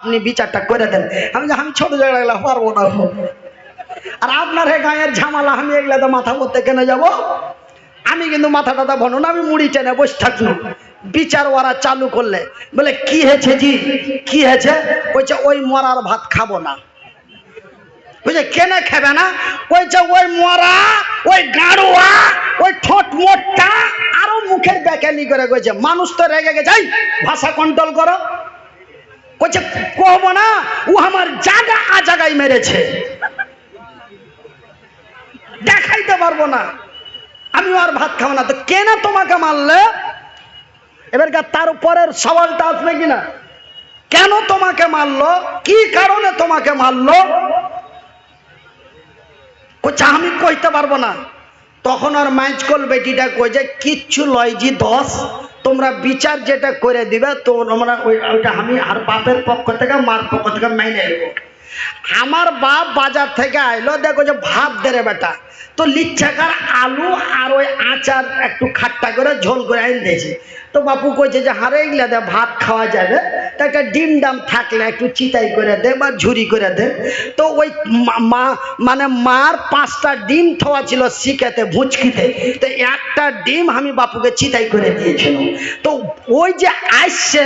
আপনি বিচারটা করে দেন। আমি আমি ছোট জায়গা পারব না। আর আপনার হে গায়ের ঝামেলা, আমি এগুলা তো মাথা করতে কেন যাব? আমি কিন্তু মাথা টাথা ভনো না, আমি মুড়ি টেনে বসে থাকল বিচার ওরা চালু করলে, বলে, কি হয়েছে জি? কি হয়েছে? বলছে, ওই মরার ভাত খাব না। বুঝে কেন খাবে না? কইছে ওই মরা, ওই গাড়ুয়া, ওই ঠোঁট মোটটা আরও মুখের বেকালি করে কইছে। মানুষ তো রেগে গেছে ভাষা কন্ট্রোল করো। কইছে, কহব না, ও আমার জায়গা আ জায়গায় মেরেছে। দেখাইতে পারব না। আমি আর ভাত খাব না। তো কেন তোমাকে মারলে? এবার তার উপরের সওয়ালটা আসবে কিনা কেন তোমাকে মারলো? কি কারণে তোমাকে মারলো? কইছে, আমি কইতে পারব না। তখন আর মাইজকল বেটিটা কই যে কিচ্ছু লয় জি দশ। তোমরা বিচার যেটা করে দিবে, তো আমরা ওইটা আমি আর বাপের পক্ষ থেকে, মার পক্ষ থেকে মাইনে নেব। আমার বাপ বাজার থেকে আইলো, দেখো যে ভাত দেরে বেটা। তো লিচ্ছাকার আলু আর ওই আচার একটু খাট্টা করে ঝোল করে আইন দিয়েছে। তো বাপু কইছে যে, হারে এগুলা দে, ভাত খাওয়া যাবে। তো একটা ডিম ডাম থাকলে একটু চিতাই করে দে বা ঝুরি করে দে। তো ওই মা- মানে মার পাঁচটা ডিম থোয়া ছিল শিখেতে ভুচকিতে। তো একটা ডিম আমি বাপুকে চিতাই করে দিয়েছিলাম। তো ওই যে আইসে,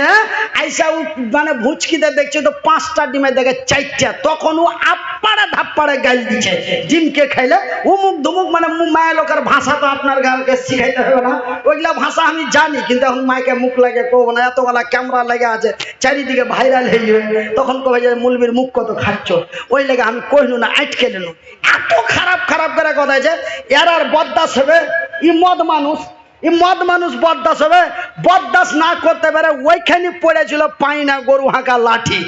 আইসা মানে ভুচকিতে দেখছে তো পাঁচটা ডিমে দেখে চারটা। তখন ও আপ্পাড়ে ধাপ্পাড়ে গাল দিচ্ছে। ডিমকে খাইলে উমুক ধুমুক মানে মায়ের লোকের ভাষা তো আপনার গানকে শিখাইতে হবে না। ওইগুলা ভাষা আমি জানি, কিন্তু এখন মাইকে মুখ লাগে কব না এতগুলা ক্যামেরা লেগে আছে, চারিদিকে ভাইরাল হয়ে যাবে তখন কবে যে মুলবির মুখ কত খাচ্ছ? ওই লেগে আমি কইলু না, আটকে নিল এত খারাপ খারাপ করে কথা যে, এর আর বদদাস হবে, ই মদ মানুষ, ই মদ মানুষ বদদাস হবে, বদদাস না করতে পারে ওইখানে পড়েছিল পাইনা গরু হাঁকা লাঠি।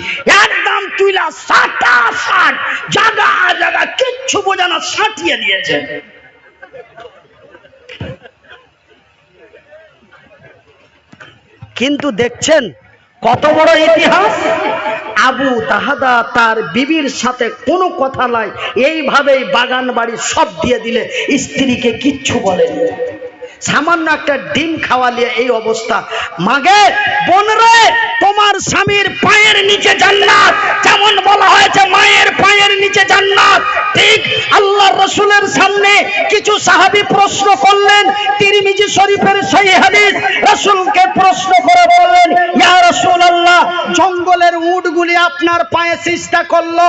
একদম তুইলা সাটা সাট, জাগা জাগা, কিচ্ছু বোঝা না, সাটিয়ে দিয়েছে। কিন্তু দেখছেন কত বড় ইতিহাস? আবু তাহাদা তার বিবির সাথে কোনো কথা নাই। এইভাবেই বাগান বাড়ি সব দিয়ে দিলে স্ত্রীকে কিচ্ছু বলেনি। সামান্য একটা ডিম খাওয়ালিয়ে এই অবস্থা। মাগে, বোন রে, তোমার স্বামীর পায়ের নিচে জান্নাত। যেমন বলা হয়েছে, মায়ের পায়ের নিচে জান্নাত। ঠিক আল্লাহ রসুলের সামনে কিছু সাহাবী প্রশ্ন করলেন। তিরমিজি শরীফের সেই হাদিস। রসুলকে প্রশ্ন করে বললেন, ইয়া রসুল আল্লাহ জঙ্গলের উটগুলি আপনার পায়ে সিজদা করল।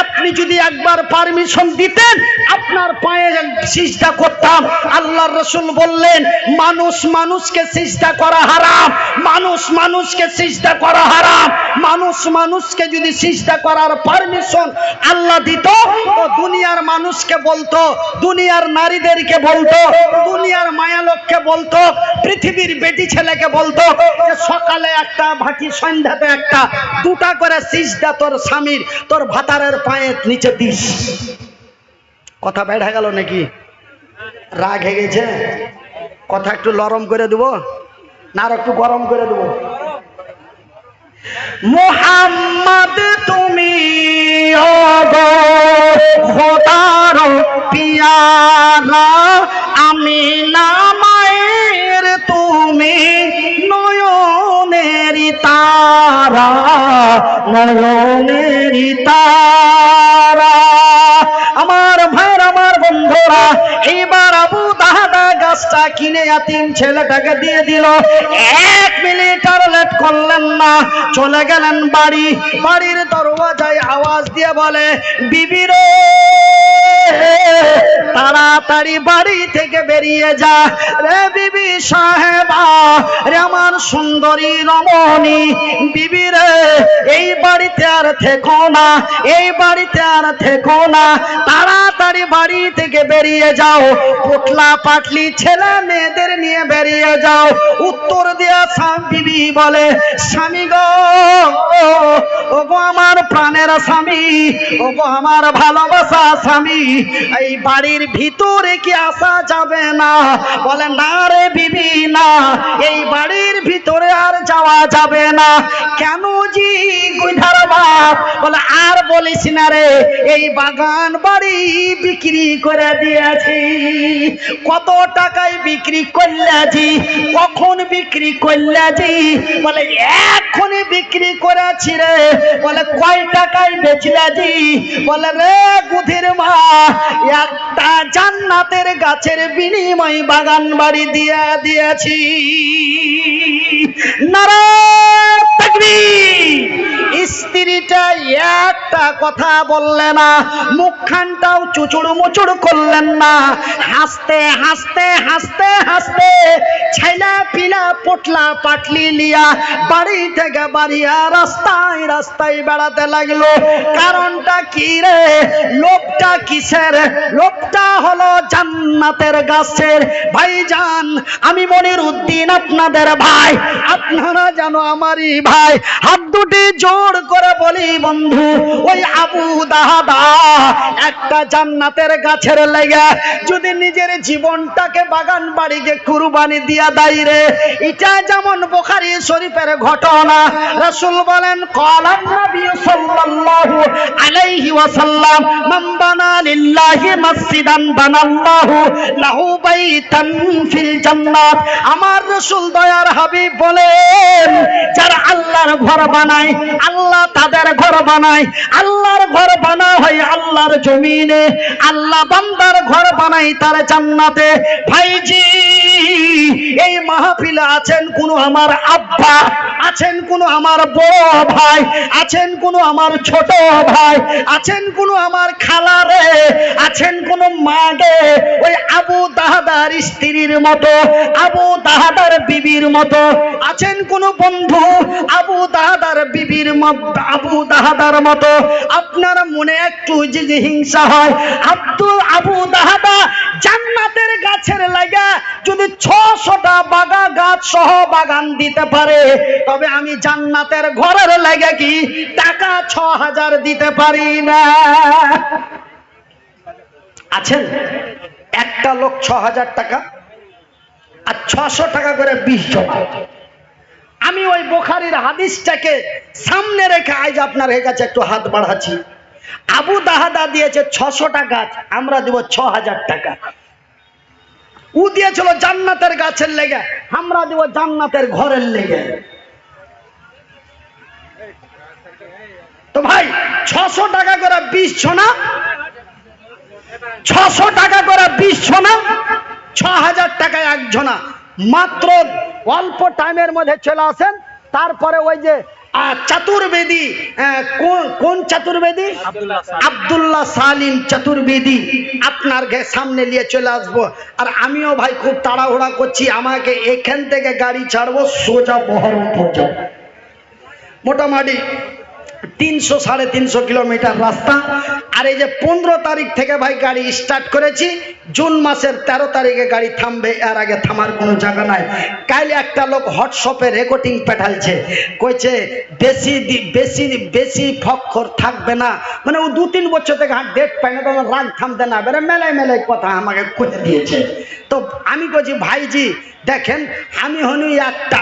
আপনি যদি একবার পারমিশন দিতেন, আপনার পায়ে সিজদা করতাম। আল্লাহর রসুল বললেন মানুষ মানুষকে সিজদা করা হারাম। মানুষ মানুষকে সিজদা করা হারাম। মানুষ মানুষকে যদি সিজদা করার পারমিশন আল্লাহ দিত, তো দুনিয়ার মানুষকে বলতো, দুনিয়ার নারীদেরকে বলতো, দুনিয়ার মায়ালোককে বলতো, পৃথিবীর বেটি ছেলেকে বলতো যে সকালে একটা ভাটি সন্ধ্যাতে একটা, দুটা করে সিজদা তোর স্বামীর, তোর ভাতারের পায়ের নিচে দিস। কথা বেড়ে গেল নাকি? রাগ হয়ে গেছে? কথা একটু নরম করে দেবো, না একটু গরম করে দেবো। মোহাম্মদ, তুমি খোদার আমি না তুমি নয়নের তারা, নয়নেরি তারা। আমার আমার বন্ধুরা এইবার আবু দাহাদা গাছটা কিনে তিন ছেলেটাকে দিয়ে দিল। এক করলেন না চলে গেলেন বাড়ি। বাড়ির দরওয়াজায় আওয়াজ দিয়ে বলে, বিবি রে, তাড়াতাড়ি বাড়ি থেকে বেরিয়ে যা। রে বিবি সাহেবা, রে আমার সুন্দরী রমণী, বিবি রে, এই বাড়িতে আর থেকো না, এই বাড়িতে আর থেকো না। তাড়াতাড়ি বাড়ি থেকে বেরিয়ে যাও। পোটলা পাটলি ছেলে মেয়েদের নিয়ে বেরিয়ে যাও। উত্তর দেয়া স্বামী বিবি বলে স্বামী গো। ও গো আমার প্রাণের স্বামী, ও গো আমার ভালোবাসা স্বামী, এই বাড়ির ভিতরে কি আসা যাবে না? বলে না রে বিবি, না, এই বাড়ির ভিতরে আর যাওয়া যাবে না। কেন জি গুইধার বাপ? বলে, আর বলিস না রে, এই বাগান বাড়ি বিক্রি করে দিয়েছি। কত টাকায় বিক্রি করলেছি কখন বিক্রি করলেছি বলে এখনই বিক্রি করেছি রে। বলে, কয় টাকায় বেচলে জি বলে, রে বুধির মা, একটা জান্নাতের গাছের বিনিময় বাগান বাড়ি দিয়া দিয়েছি। নারায়ণ স্ত্রীটা একটা কথা না, মুখখানটাও করলেন না। হাসতে হাসতে হাসতে হাসতে ছেলা পিলা পাটলি লিয়া বাড়ি থেকে বাড়িয়া রাস্তায় রাস্তায় বেড়াতে লাগল। কারণটা কি রে? লোকটা কিসের? লোকটা হলো জান্নাতের গাছের ভাইজান। আমি মনির উদ্দিন আপনাদের ভাই, আপনারা জানো আমারই ভাই। হাত দুটি জোর করে বলি, বন্ধু, ওই আবু দাহাদা একটা জান্নাতের গাছের লেগে যদি নিজের জীবনটাকে বাগান বাড়িকে কুরবানি দিয়া দেয় রে, এটা যেমন বোখারি শরীফের ঘটনা। বলেন আমার রাসূল দয়ার হাবিব বলেন, যারা আল্লাহর ঘর বানায়, আল্লাহ তাদের ঘর বানায়। আল্লাহর ঘর বানা হয় আল্লাহর জমিনে। আল্লাহ বান্দার ঘর বানাই তার জান্নাতে। ভাইজি, এই মাহফিলে আছেন কোন আমার আব্বা, আছেন কোন আমার বড় ভাই, আছেন কোন আমার ছোট ভাই, আছেন কোন আমার খালা রে, আছেন কোন মা রে ওই আবু দাহাদার স্ত্রীর মতো, আবু দাহাদার বিবির মতো, আছেন কোন বন্ধু আবু দাহাদার বিবির আবু দাহাদার মতো। আপনার মনে একটু যদি হিংসা হয়, আব্দুল আবু দাহাদা জান্নাতের গাছের লাগা যদি ছশোটা বাগা গাছ সহ বাগান দিতে পারে, তবে আমি জান্নাতের ঘরের লাগে কি টাকা ছ হাজার দিতে পারি না। আছেন? একটা লোক ছ হাজার টাকা আর ছশো টাকা করে বিশ জন আমি ওই বোখারির হাদিসটাকে সামনে রেখে আজ আপনার হয়ে কাছে একটু হাত বাড়াচ্ছি। আবু দাহাদা দিয়েছে ছশোটা গাছ আমরা দিব ছ হাজার টাকা। উ দিয়েছিল জান্নাতের গাছের লেগে, আমরা দিব জান্নাতের ঘরের লেগে। তো ভাই, ছশো টাকা করে বিশ ছোনা, ছশো টাকা করে বিশ ছোনা ছ হাজার টাকায় এক জনা মাত্র অল্প টাইমের মধ্যে চলে আসেন। তারপরে ওই যে চতুর্বেদী কোন- কোন চতুর্বেদী? আব্দুল্লাহ সালিম। চতুর্বেদী। আপনার সামনে নিয়ে চলে আসব। আর আমিও ভাই খুব তাড়াহুড়া করছি আমাকে এখান থেকে গাড়ি ছাড়বো সোজা বহরমপুর যাব। মোটামুটি তিনশো সাড়ে তিনশো কিলোমিটার রাস্তা। আর এই যে পনেরো তারিখ থেকে ভাই গাড়ি স্টার্ট করেছি, জুন মাসের তেরো তারিখে গাড়ি থামবে, এর আগে থামার কোনো জায়গা নাই। কাল একটা লোক হোয়াটসঅ্যাপে রেকর্ডিং পাঠালছে, কইছে, বেশি বেশি বেশি ফক্ষর থাকবে না। মানে ও দু তিন বছর থেকে হাত ডেট পায় না, তখন রাগ থামতে না বেরে মেলায় মেলায় কথা আমাকে করে দিয়েছে। তো আমি বলছি ভাইজি, দেখেন, আমি হনু একটা।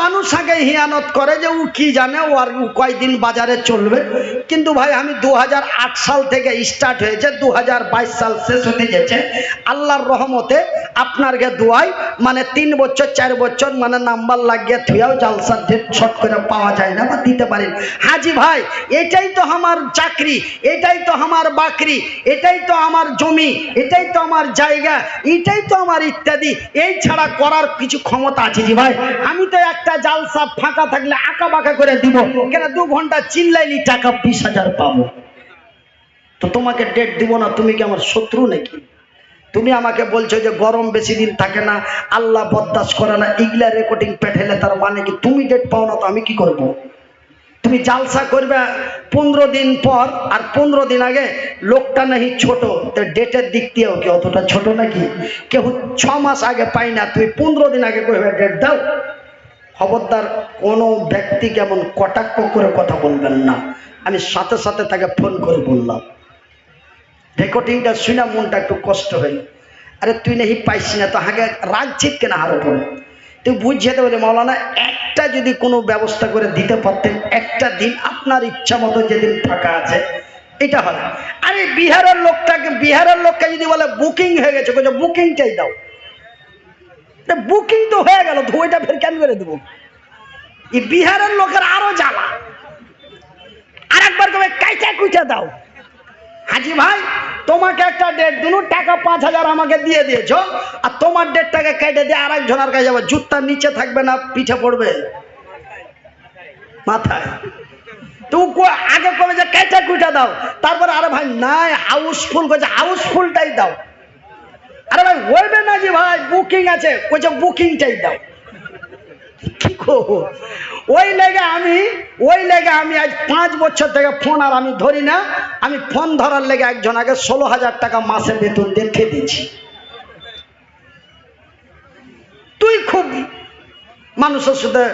মানুষ আগে হিয়ানত করে যে ও কি জানে, ও আর কয়দিন বাজারে চলবে। কিন্তু ভাই, আমি দু হাজার আট সাল থেকে স্টার্ট হয়েছে দু হাজার বাইশ সাল শেষ হতে গেছে। আল্লাহর রহমতে আপনার গে দোয়াই মানে তিন বছর, চার বছর মানে নাম্বার লাগিয়ে থুয়াও জালসার শর্ট করে পাওয়া যায় না বা দিতে পারি না। হাজি ভাই, এটাই তো আমার চাকরি, এটাই তো আমার বাকরি, এটাই তো আমার জমি, এটাই তো আমার জায়গা, এটাই তো আমার ইত্যাদি। এই ছাড়া করার কিছু ক্ষমতা আছে জি ভাই। আমি তো একটা জালসা ফাঁকা থাকলে আঁকা বাঁকা করে দিব। কেন দু ঘণ্টা চিল্লাইলি টাকা বিশ হাজার পাবো। তো তোমাকে ডেট দিব না, তুমি কি আমার শত্রু নাকি? তুমি আমাকে বলছো যে গরম বেশি দিন থাকে না, আল্লাহ বরদাস করে না ইগলা রেকর্ডিং পেঠাইলে তার মানে কি? তুমি ডেট পাও না তো আমি কি করব। তুমি জালসা করবে পনেরো দিন পর, আর পনেরো দিন আগে লোকটা নাহি ছোট, তো ডেটের দিক দিয়েও কি অতটা ছোট নাকি? কেউ ছ মাস আগে পাই না, তুমি পনেরো দিন আগে কইবে ডেট দাও। খবরদার কোনো ব্যক্তি কেমন কটাক্ষ করে কথা বলবেন না। আমি সাথে সাথে তাকে ফোন করে বললাম। রেকর্ডিংটা শুনে মনটা একটু কষ্ট হইল। আরে তুই নাহি পাইছি না, তো হাগে রাগছিত কেনা হার উপরে? তুই বুঝিয়ে দেবে মৌলানা একটা যদি কোনো ব্যবস্থা করে দিতে পারতেন, একটা দিন আপনার ইচ্ছা মতো যেদিন ফাঁকা আছে, এটা হয় আরে বিহারের লোকটাকে, বিহারের লোককে যদি বলে, বুকিং হয়ে গেছে বুকিংটাই দাও। বুকিং তো হয়ে গেল ফের কেন করে দেবো? বিহারের লোকের আরও জ্বালা। কাইটা কুইটা দাও। হাজি ভাই, তোমাকে একটা ডেট দিল, টাকা পাঁচ হাজার আমাকে দিয়ে দিয়েছ, আর তোমার ডেটটাকে কেটে দিয়ে আর একজনের কাছে জুতার নিচে থাকবে না, পিঠে পড়বে? মাথায়। তুই আগে কবে যে কেটে কুইটা দাও, তারপরে আরে ভাই নাই, হাউসফুল করেছে, হাউসফুলটাই দাও। আরে ভাই হইবে না যে ভাই বুকিং আছে। কইছে বুকিংটাই দাও। কি? ওই লেগে আমি, ওই লেগে আমি আজ পাঁচ বছর থেকে ফোন আর আমি ধরি না। আমি ফোন ধরার লেগে একজন আগে ষোলো হাজার টাকা মাসে বেতন দেখে দিয়েছি। তুই খুব মানুষের সাথে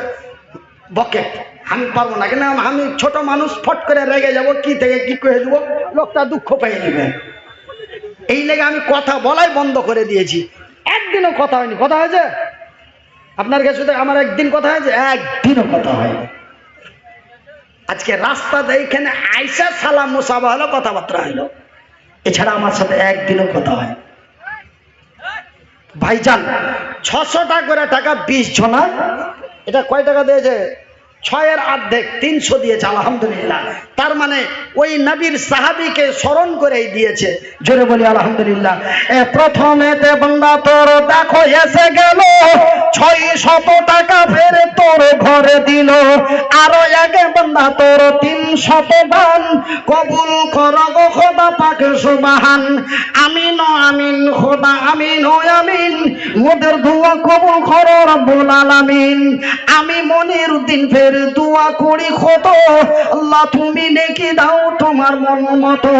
বকে আমি পারব না। কেন? আমি ছোট মানুষ, ফট করে রেগে যাব, কি থেকে কি করে দেবো? লোকটা দুঃখ পেয়ে নেবে এই লেগে আমি কথা বলাই বন্ধ করে দিয়েছি। একদিনও কথা হয়নি। কথা হয়েছে? আপনার কাছে আমার একদিন কথা হয়েছে? একদিনও কথা হয়নি। আজকে রাস্তাতে এইখানে আইসা সালাম মোসাবা হলো, কথাবার্তা হলো। এছাড়া আমার সাথে একদিনও কথা হয় ভাইজান, ছশো টাকা করে টাকা, বিশ জনা। এটা কয় টাকা দিয়েছে? ছয়ের অর্ধেক তিনশো দিয়েছে, আলহামদুলিল্লাহ। তার মানে ওই নবীর সাহাবিকে স্মরণ করেই দিয়েছে। জোরে বলি, আলহামদুলিল্লাহ। প্রথমে বন্দা তোর দেখো এসে গেল ছয় শত টাকা ফের তোর ঘরে দিল। আরও আগে বন্দা তোর তিন শত দান। কবুল কর খোদা পাক সুবাহান। আমিন আমিন, খোদা আমিন, ও আমিন। মোদের দোয়া কবুল কর রব্বুল আলামিন। আমি মনির উদ্দিন ফের দোয়া করি কত আল্লাহ, তুমি নেকি দাও তোমার মন মতো।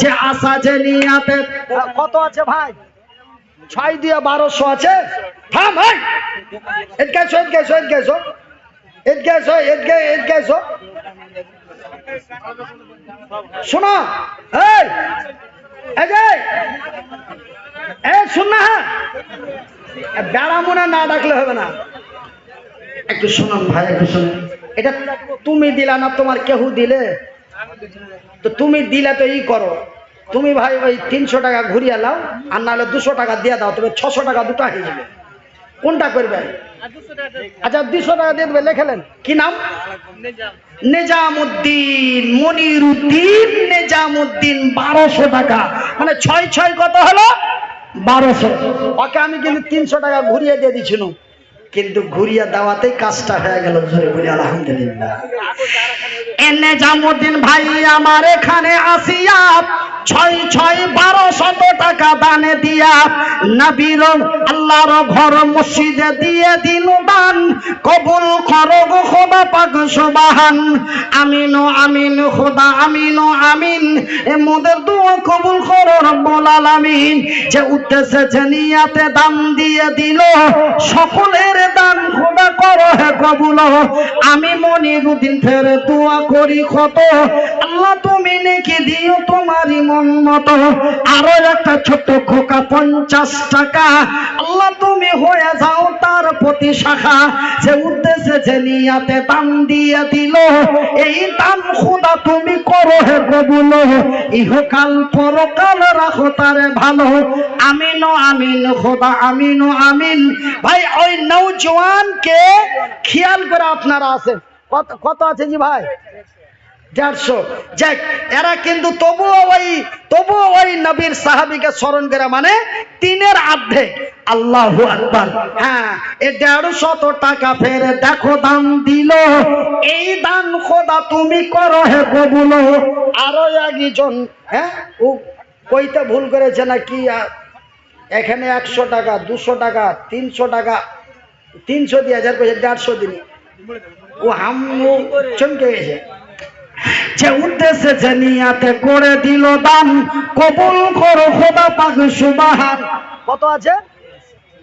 যে আশা, যে নিয়াতে কত আছে ভাই? ছয় দিয়ে বারোশো আছে? বেড়া মনে না ডাকলে হবে না। একটু শুনুন ভাই, একটু শুনুন। এটা তুমি দিলা না, তোমার কেহু দিলে? তো তুমি দিলে তো ই করো। তুমি ভাই ওই তিনশো টাকা ঘুরিয়ে লাও, আর নাহলে দুশো টাকা দিয়ে দাও, তবে ছশো টাকা দুটো হয়ে যাবে। কোনটা করবে? আচ্ছা দুশো টাকা দিয়ে দেবে লেখেলেন কি নাম? নিজামুদ্দিন, মনিরুদ্দিন নিজামুদ্দিন, বারোশো টাকা। মানে ছয় ছয় কত হলো? বারোশো। ওকে, আমি কিন্তু তিনশো টাকা ঘুরিয়ে দিয়ে দিছিল কিন্তু ঘুরিয়া দাওয়াতেই কাজটা হয়ে গেল জোরে বলি আলহামদুলিল্লাহ। এনে জামুদ্দিন ভাই আমার এখানে আসিয়া ছয় ছয় বারো শত টাকা দানে দিয়া নবীর আল্লাহর ঘর মসজিদে দিয়ে দিন দান। কবুল করো গো খোদা পাক সুবাহান। আমিন আমিন, খোদা, আমিন আমিন। এ মোদের দোয়া কবুল করো রব্বুল আলামিন। যে উদ্দেশ্যে যে নিয়াতে দান দিয়ে দিল, সকলের দান খোদা করো হে কবুল। আমি মনিরুদ্দিন ফের দোয়া করি কত আল্লাহ তুমি নাকি দিও তোমারই মন মতো। আরও একটা ছোট্ট খোকা পঞ্চাশ টাকা। আল্লাহ তুমি হয়ে যাও তার প্রতি শাখা। যে উদ্দেশ্যে যে নিয়াতে দান দিয়ে দিল, এই দান খোদা তুমি করো হে কবুল ইহকাল পরকাল রাখো তারে ভালো। আমিন আমিন, খোদা আমিন আমিন। ভাই, ওই নৌজওয়ানকে খেয়াল করে আপনারা আছেন। কত কত আছে জি ভাই? দেড়শো। এরা কিন্তু তবুও ওই তবুও ওই নবীর স্মরণ করে মানে তিনের আল্লাহ হ্যাঁ টাকা ফের দেখো দান দিল। এই দান খোদা তুমি করো হে কবুল। আরও একজন হ্যাঁ ও কইতে ভুল করেছে না কি এখানে একশো টাকা, দুশো টাকা, তিনশো টাকা, তিনশো দিয়ে হাজার দেড়শো দিনই ও হাম চমকে গেছে। যে উদ্দেশ্যে যে নিয়াতে করে দিল দান কবুল করো খোদা পাক সুবাহান। কত আছে?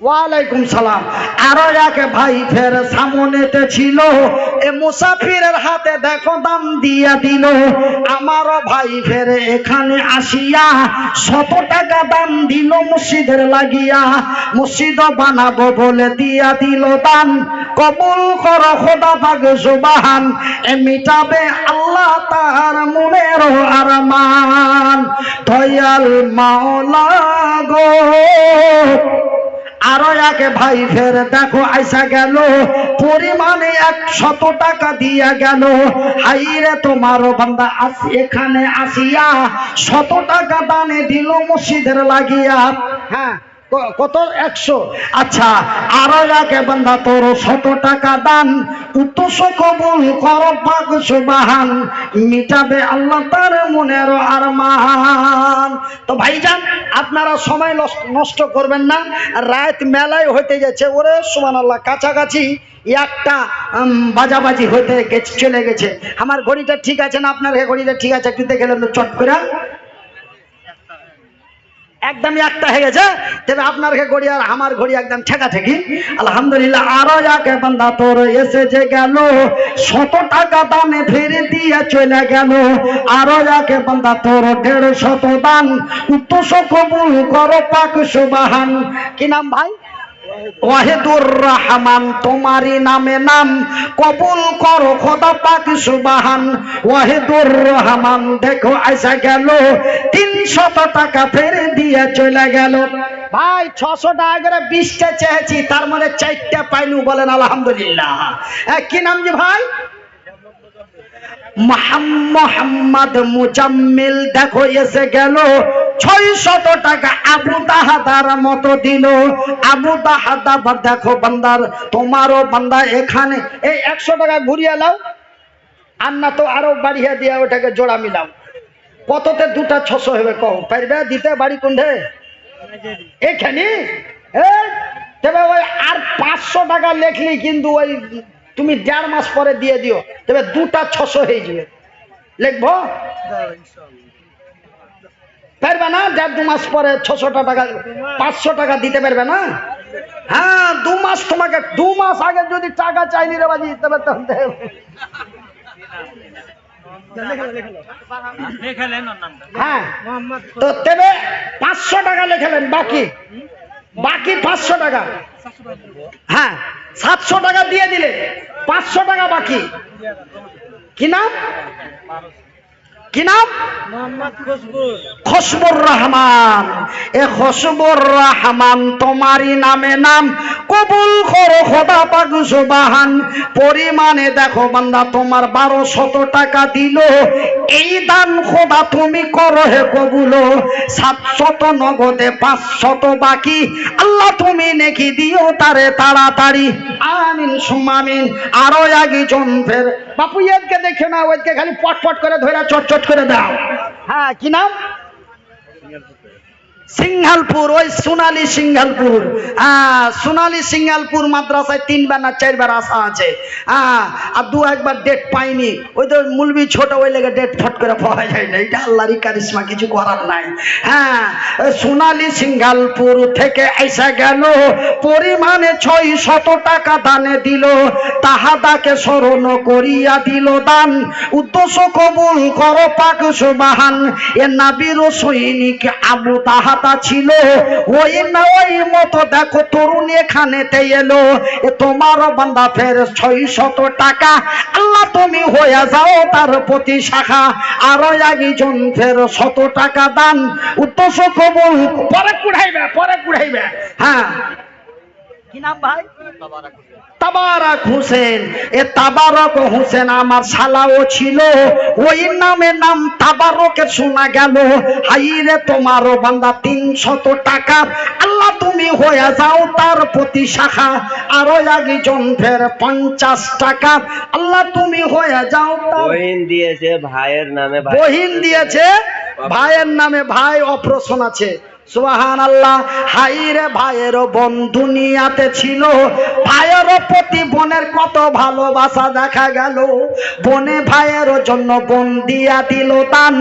ওয়ালাইকুম সালাম। আরও এক ভাই ফের সামনেতে ছিল। এ মুসাফিরের হাতে দেখো দাম দিয়া দিল। আমারও ভাই ফের এখানে আসিয়া শত টাকা দাম দিল মসজিদের লাগিয়া। মসজিদ বানাবো বলে দিয়া দিল দান। কবুল কর খোদা পাক সুবাহান এ মিটাবে আল্লাহ তার মনের আরমান। দয়াল মাওলা গো। আরও এক ভাই ফের দেখো আইসা গেল। পরিমাণে এক শত টাকা দিয়া গেল। হাইরে তোমার বান্দা, আস এখানে আসিয়া শত টাকা দানে দিল মসজিদের লাগিয়া। হ্যাঁ। কত? একশো। আচ্ছা আরও এক বান্দা তোর শত টাকা দান। উত্তস কবুল কর, পাক সুবাহান মিটাবে আল্লাহ তার মনের আরমান। তো ভাইজান, আপনারা সময় নষ্ট- করবেন না। রাত মেলায় হইতে যাচ্ছে ওরে সুমান আল্লাহ কাছাকাছি একটা বাজাবাজি গেছে, চলে গেছে। আমার ঘড়িটা ঠিক আছে না? আপনার ঘড়িটা ঠিক আছে? একটু দেখে চট করে একদমই একটা হয়ে গেছে। তবে আপনার ঘড়ি আর আমার ঘড়ি একদম ঠেকা ঠেকি। আলহামদুলিল্লাহ, আরও যাকে বান্দা তোর এসে যে গেল, শত টাকা দামে ফিরে দিয়ে চলে গেল। আরও যাকে বান্দা তোর দেড় শত দান, উত্তর কবুল কর পাক সুবাহান। কি নাম ভাই? রহমান তোমারই নামে নাম কবুল করো, খোদা পাক সুবাহান। রহমান দেখো, আইসা গেল, তিনশত টাকা ফেরে দিয়ে চলে গেল। ভাই, ছশো টাকা করে বিশটা চেয়েছি, তার মানে চারটা পাইলু বলেন, আলহামদুলিল্লাহ। কি নাম যে ভাই? মোহাম্মদ মুজাম্মিল, দেখো, এসে গেল। ছয় টাকা আবু একশো টাকা আর ওটাকে জোড়া মিলাও। কততে দুটা ছশো হবে পারবে দিতে বাড়ি কোনঠে এখানে? আর পাঁচশো টাকা লেখলি কিন্তু ওই তুমি দেড় মাস পরে দিয়ে দিও। তবে দুটা ছশো হয়ে যাবে। লিখব? পারবে না? দেড় দু মাস পরে ছশো টাকা, পাঁচশো টাকা দিতে পারবে না? হ্যাঁ দু মাস তোমাকে, দু মাস আগে যদি টাকা চাইনি রে বাজি, তবে তো হ্যাঁ তো তেবে পাঁচশো টাকা লেখালেন, বাকি। বাকি পাঁচশো টাকা। হ্যাঁ সাতশো টাকা দিয়ে দিলে, পাঁচশো টাকা বাকি। কি নাম? কি নাম? খসবুর রহমান। এ খসবুর রহমান তোমারই নামে নাম কবুল করো খোদা পাক সুবাহান। পরিমাণে দেখো বান্দা তোমার বারো শত টাকা দিল। এই দান খোদা তুমি করো হে কবুল। সাত শত নগদে পাঁচ শত বাকি। আল্লাহ তুমি নেকি দিও তারে তাড়াতাড়ি। আমিন সুমামিন। আরও আগে জন ফের বাপু এদকে দেখে না ওইকে খালি পট পট করে ধরে চট চট করে দাও হ্যাঁ কি নাম সিংহালপুর, ওই সোনালী সিংহালপুর। হ্যাঁ সোনালী সিংহালপুর মাদ্রাসায় তিনবার না চারবার আসা আছে। হ্যাঁ আর দু একবার ডেট পাইনি। ওই তো মুলবি ছোট, ওই লেগে ডেট ফট করে পাওয়া যায় না। এটা আল্লাহরই কারিশমা, কিছু করার নাই। হ্যাঁ সোনালি সিংহালপুর থেকে এসে গেল। পরিমাণে ছয় শত টাকা দানে দিল। তাহাদাকে স্মরণ করিয়া দিল দান। উদ্দেশ্য কবুল কর পাক সুবাহান। এ নাবির সৈনিক আবু তাহাতা ছিল। ওই না ওই মতো, দেখো তরুণ এখানেতে এলো। এ তোমার বান্দা ফের ছয় শত টাকা। আল্লাহ তুমি হয়ে যাও তার প্রতি শাখা। আরও একজন ফের শত টাকা দান। উদ্দেশ্য কবুল। পরে কুড়াইবে পরে কুড়াইবে। হ্যাঁ। কি নাম ভাই? তাবারক হোসেন এ তাবারক হোসেন আমার শালাও ছিল। ওই নামে নাম তাবারকে শোনা গেল। হাইরে তোমারও বান্দা তিনশত টাকা। আল্লাহ তুমি হয়ে যাও তার প্রতি শাখা। আরও একজন ফের পঞ্চাশ টাকা। আল্লাহ তুমি হয়ে যাও বহিন দিয়েছে ভাইয়ের নামে ভাই। বহিন দিয়েছে ভাইয়ের নামে ভাই অপারেশন আছে। সুবাহান আল্লাহ হাইরে ছিল। ভাইয়ের প্রতি বোনের কত ভালোবাসা দেখা গেল। বনে ভাইয়ের জন্য বোন দিয়া দিল দান।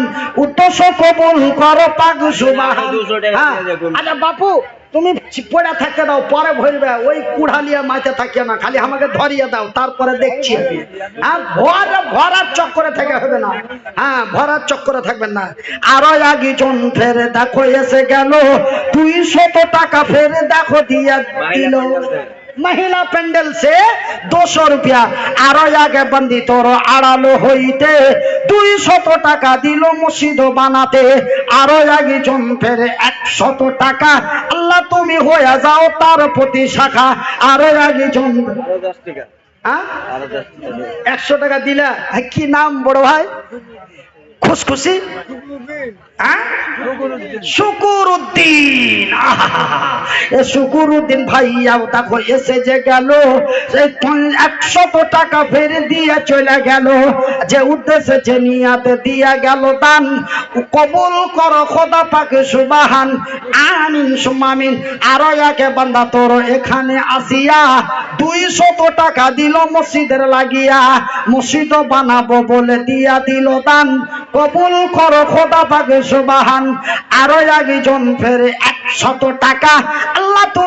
উদ্দেশ্য কবুল করো পাগ সুবাহান হ্যাঁ। আচ্ছা বাপু তুমি পড়া থাকতে দাও, পরে ভরবে। ওই কুড়ালিয়া মাইতে থাকিয়ে না, খালি আমাকে ধরিয়ে দাও, তারপরে দেখছি। হ্যাঁ ভর, ভরার চক্করে থেকে হবে না। হ্যাঁ ভরার চক্করে থাকবেন না। আরও আগে জন ফেরে দেখো এসে গেল। তুই শত টাকা ফেরে দেখো দিয়া দিল। মহিলা প্যান্ডেল সে দুশো রুপিয়া আরও আগে বন্দি তোর আড়ালো হইতে দুই শত টাকা দিল মসজিদ বানাতে আরও আগে জন ফেরে একশত টাকা আল্লাহ তুমি হয়ে যাও তার প্রতি শাখা আরও আগে জন একশো টাকা দিলা কি নাম বড় ভাই খুশখুশি? শুকুর উদ্দিন শুকুর উদ্দিন যে গেল টাকা ফেরে দিয়ে চলে গেল, যে উদ্দেশ্যে যে নিয়াতে দিয়া গেল কবুল করো, খোদা পাকে সুবাহান। আমিন, সুমামিন। আরও একে বান্দা, তোর এখানে আসিয়া দুই শত টাকা দিল মসজিদের লাগিয়া। মসজিদ বানাবো বলে দিয়া দিল দান। কবুল করো খোদা পাকে সুবাহান। আরও একজন ফেরে একশত টাকা। আল্লাহ তুমি